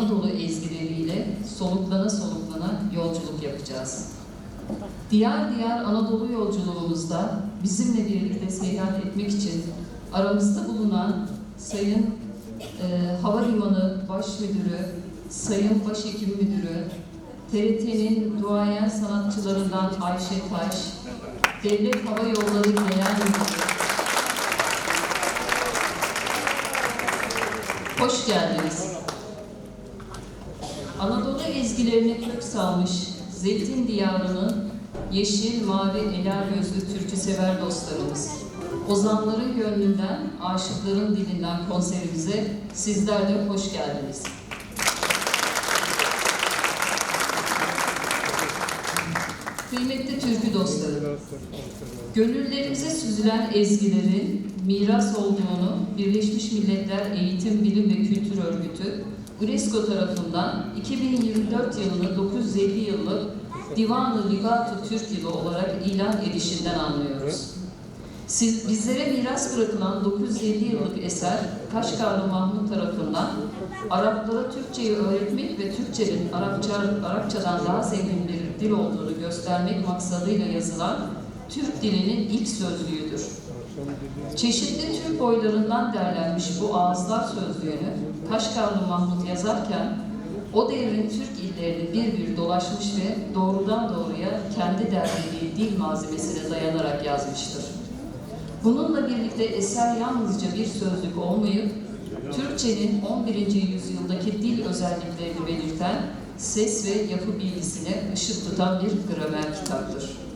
Anadolu ezgileriyle soluklana soluklana yolculuk yapacağız. Diğer diğer Anadolu yolculuğumuzda bizimle birlikte seyahat etmek için aramızda bulunan Sayın e, Havalimanı Baş Müdürü, Sayın Başhekim Müdürü, TRT'nin duayen sanatçılarından Ayşe Taş, Devlet Hava Yolları Genel Müdürü, Hoş geldiniz. Ezgilerine kök salmış Zeytin Diyarı'nın yeşil, mavi, ela gözlü türkü sever dostlarımız. Ozanların gönlünden, aşıkların dilinden konserimize sizler de hoş geldiniz. Kıymetli türkü dostları, Gönüllerimize süzülen ezgilerin miras olduğunu Birleşmiş Milletler Eğitim, Bilim ve Kültür Örgütü UNESCO tarafından 2024 yılını 950 yıllık Divan-ı Ligat-ı Türk olarak ilan edişinden anlıyoruz. Siz, bizlere miras bırakılan 950 yıllık eser Kaşgarlı Mahmut tarafından Araplara Türkçeyi öğretmek ve Türkçenin Arapça, Arapçadan daha zengin bir dil olduğunu göstermek maksadıyla yazılan Türk dilinin ilk sözlüğüdür. Çeşitli Türk boylarından derlenmiş bu ağızlar sözlüğünü Kaşgarlı Mahmut yazarken o devrin Türk illerini bir bir dolaşmış ve doğrudan doğruya kendi derlediği dil malzemesine dayanarak yazmıştır. Bununla birlikte eser yalnızca bir sözlük olmayıp Türkçenin 11. yüzyıldaki dil özelliklerini belirten ses ve yapı bilgisine ışık tutan bir gramer kitaptır.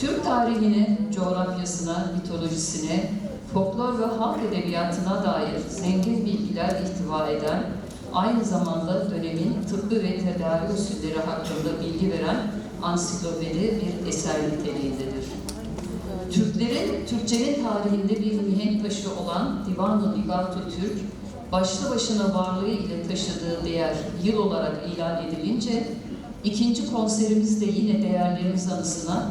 Türk tarihine, coğrafyasına, mitolojisine, folklor ve halk edebiyatına dair zengin bilgiler ihtiva eden, aynı zamanda dönemin tıbbı ve tedavi usulleri hakkında bilgi veren ansiklopedi bir eser niteliğindedir. Türklerin, Türkçenin tarihinde bir mihenk taşı olan Divan-ı Ligat-ı Türk, başlı başına varlığı ile taşıdığı değer yıl olarak ilan edilince, ikinci konserimiz de yine değerlerimiz anısına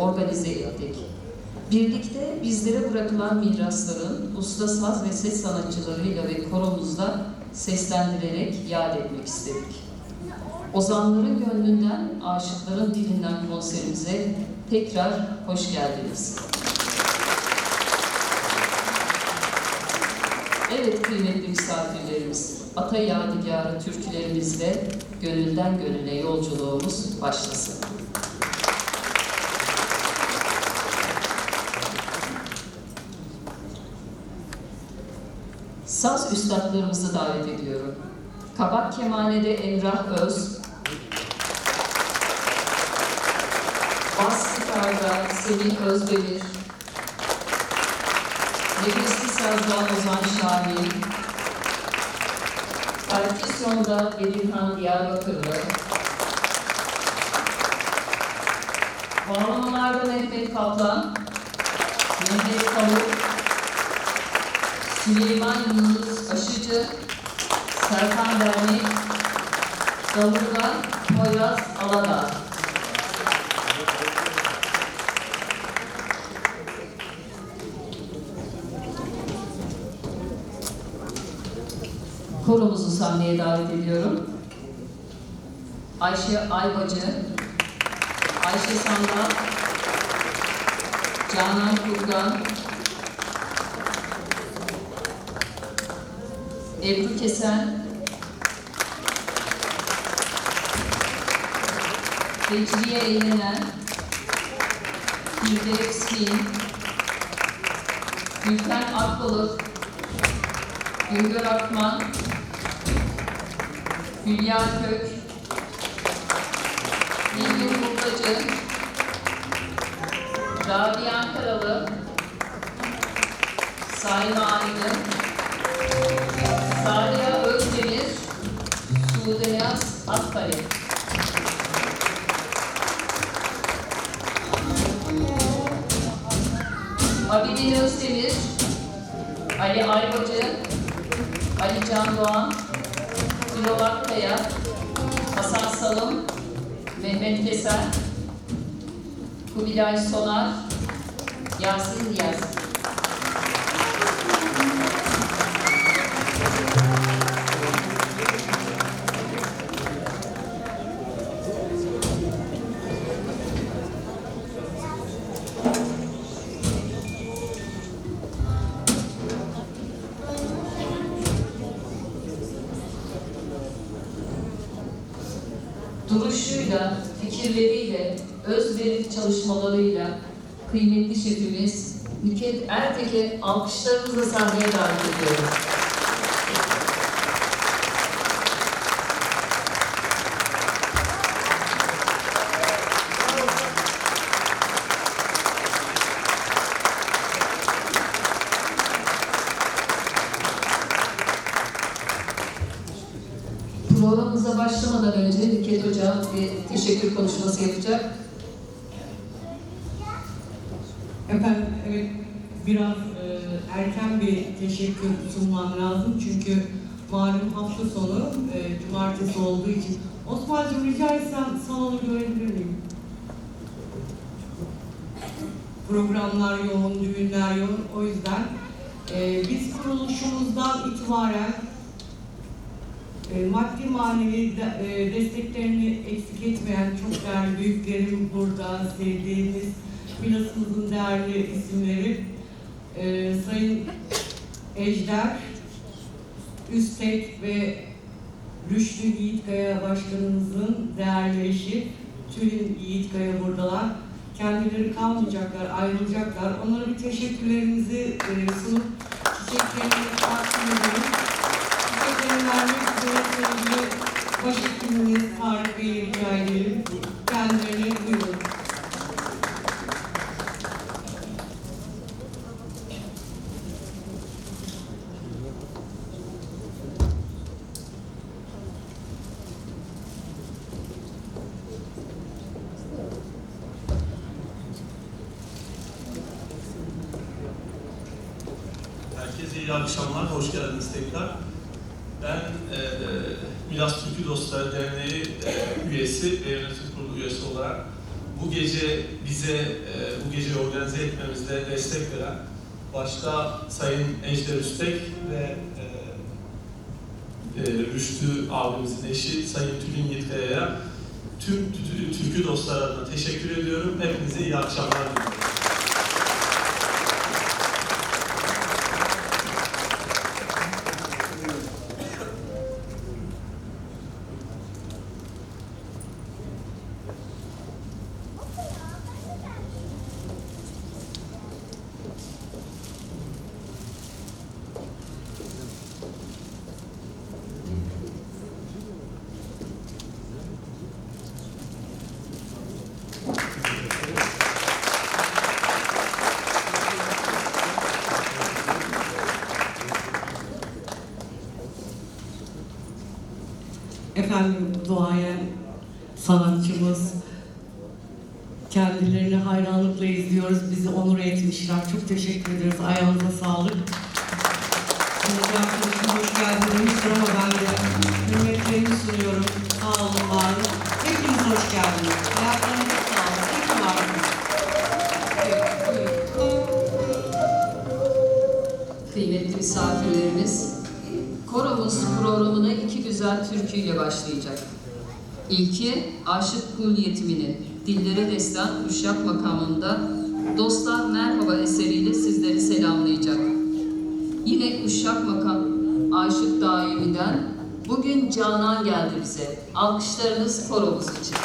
organize ettik. Birlikte bizlere bırakılan mirasların usta saz ve ses sanatçılarıyla ve koromuzla seslendirerek yad etmek istedik. Ozanların gönlünden, aşıkların dilinden konserimize tekrar hoş geldiniz. Evet kıymetli misafirlerimiz, Ata Yadigarı türkülerimizle gönülden gönüle yolculuğumuz başlasın. Saz üstadlarımızı davet ediyorum. Kabak Kemane'de Emrah Öz, Bas Gitar'da Semih Özdemir, Nefesli Saz'da Ozan Şahin, Perküsyon'da Bedirhan Diyarbakırlı, Bağlamalarda Mehmet Kaplan, Mehmet Kavuk, Süleyman Yunus Aşıcı, Serkan Dernek, Davulda Poyraz Aladağ. Koromuzu sahneye davet ediyorum. Ayşe Aybacı, Ayşe Sandal, Canan Kurgan, Ebru Kesen, Becriye Eğlenen, Firdevs Fin, Gülten Akbalık, Güngör Akman, Hülya Kök, Nilgün Mutlucı, Rabia Ankaralı, Saime Aydın, Saliha Özdemir, Sude Yaz Akkale. Abidin Özdemir, Ali Aybacı, Ali Can Doğan, Birol Akkaya, Hasan Salım, Mehmet Keser, Kubilay Sonar, Yasin Diyaz. Duruşuyla, fikirleriyle, özverili çalışmalarıyla kıymetli şefimiz Nüket Ertek'e alkışlarınızla sahneye davet ediyoruz. Efendim evet biraz e, erken bir teşekkür sunmam lazım. Çünkü malum hafta sonu e, cumartesi olduğu için. Osman'cığım rica etsem salonu görebilir miyim? Programlar yoğun, düğünler yoğun. O yüzden e, biz kuruluşumuzdan itibaren e, maddi manevi de, e, desteklerini eksik etmeyen çok değerli büyüklerim burada, sevdiğimiz Milas'ımızın değerli isimleri e, Sayın Ejder, Üstek ve Rüştü Yiğitkaya Başkanımızın değerli eşi Tülin Yiğitkaya buradalar. Kendileri kalmayacaklar, ayrılacaklar. Onlara bir teşekkürlerimizi e, sunup çiçeklerini takdim edelim. Çiçeklerini vermek üzere sevgili başhekimimiz Tarık Bey'e rica edelim. Kendilerini buyurun. İyi akşamlar, hoş geldiniz tekrar. Ben e, Milas Türkü Dostları Derneği e, üyesi ve yönetim kurulu üyesi olarak bu gece bize e, bu geceyi organize etmemizde destek veren başta Sayın Ejder Üstek ve e, e, Rüştü abimizin eşi Sayın Tülin Yitkaya'ya tüm tü- türkü dostlar adına teşekkür ediyorum. Hepinize iyi akşamlar diliyorum. Efendim duayen sanatçımız kendilerini hayranlıkla izliyoruz. Bizi onur etmişler. Çok teşekkür ederiz. Ayağınıza sağlık. Başlayacak. İlki Aşık Kul Yetimi'nin Dillere Destan Uşak makamında Dostlar Merhaba eseriyle sizleri selamlayacak. Yine Uşak makam Aşık Daimi'den Bugün Canan geldi bize. Alkışlarınız koromuz için.